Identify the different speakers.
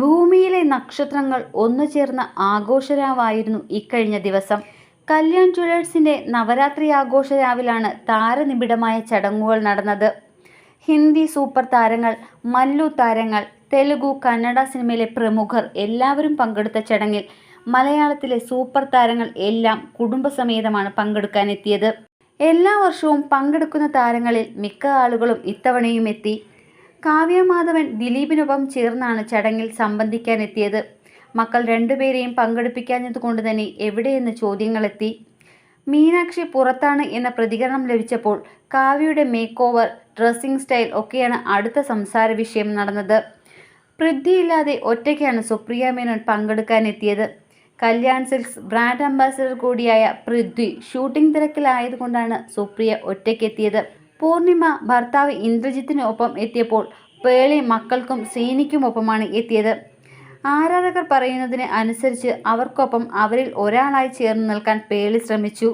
Speaker 1: ഭൂമിയിലെ നക്ഷത്രങ്ങൾ ഒന്നു ചേർന്ന ആഘോഷരാവായിരുന്നു ഇക്കഴിഞ്ഞ ദിവസം. കല്യാൺ ജ്വല്ലേഴ്സിന്റെ നവരാത്രി ആഘോഷരാവിലാണ് താരനിബിഡമായ ചടങ്ങുകൾ നടന്നത്. ഹിന്ദി സൂപ്പർ താരങ്ങൾ മല്ലു താരങ്ങൾ തെലുഗു കന്നഡ സിനിമയിലെ പ്രമുഖർ എല്ലാവരും പങ്കെടുത്ത ചടങ്ങിൽ മലയാളത്തിലെ സൂപ്പർ താരങ്ങൾ എല്ലാം കുടുംബസമേതമാണ് പങ്കെടുക്കാനെത്തിയത്. എല്ലാ വർഷവും പങ്കെടുക്കുന്ന താരങ്ങളിൽ മിക്ക ആളുകളും ഇത്തവണയും എത്തി. കാവ്യ മാധവൻ ദിലീപിനൊപ്പം ചേർന്നാണ് ചടങ്ങിൽ സംബന്ധിക്കാനെത്തിയത്. മക്കൾ രണ്ടുപേരെയും പങ്കെടുപ്പിക്കാഞ്ഞതുകൊണ്ട് തന്നെ എവിടെയെന്ന് ചോദ്യങ്ങളെത്തി. മീനാക്ഷി പുറത്താണ് എന്ന പ്രതികരണം ലഭിച്ചപ്പോൾ കാവ്യയുടെ മേക്ക് ഓവർ ഡ്രസ്സിംഗ് സ്റ്റൈൽ ഒക്കെയാണ് അടുത്ത സംസാര വിഷയം നടന്നത്. പൃഥ്വിയില്ലാതെ ഒറ്റയ്ക്കാണ് സുപ്രിയ മേനോൻ പങ്കെടുക്കാനെത്തിയത്. കല്യാൺ സിൽക്സ് ബ്രാൻഡ് അംബാസിഡർ കൂടിയായ പൃഥ്വി ഷൂട്ടിംഗ് തിരക്കിലായതുകൊണ്ടാണ് സുപ്രിയ ഒറ്റയ്ക്കെത്തിയത്. പൂർണിമ ഭർത്താവ് ഇന്ദ്രജിത്തിനൊപ്പം എത്തിയപ്പോൾ പേളി മക്കൾക്കും സീനിക്കുമൊപ്പമാണ് എത്തിയത്. ആരാധകർ പറയുന്നതിന് അനുസരിച്ച് അവർക്കൊപ്പം അവരിൽ ഒരാളായി ചേർന്ന് നിൽക്കാൻ പേളി ശ്രമിച്ചു.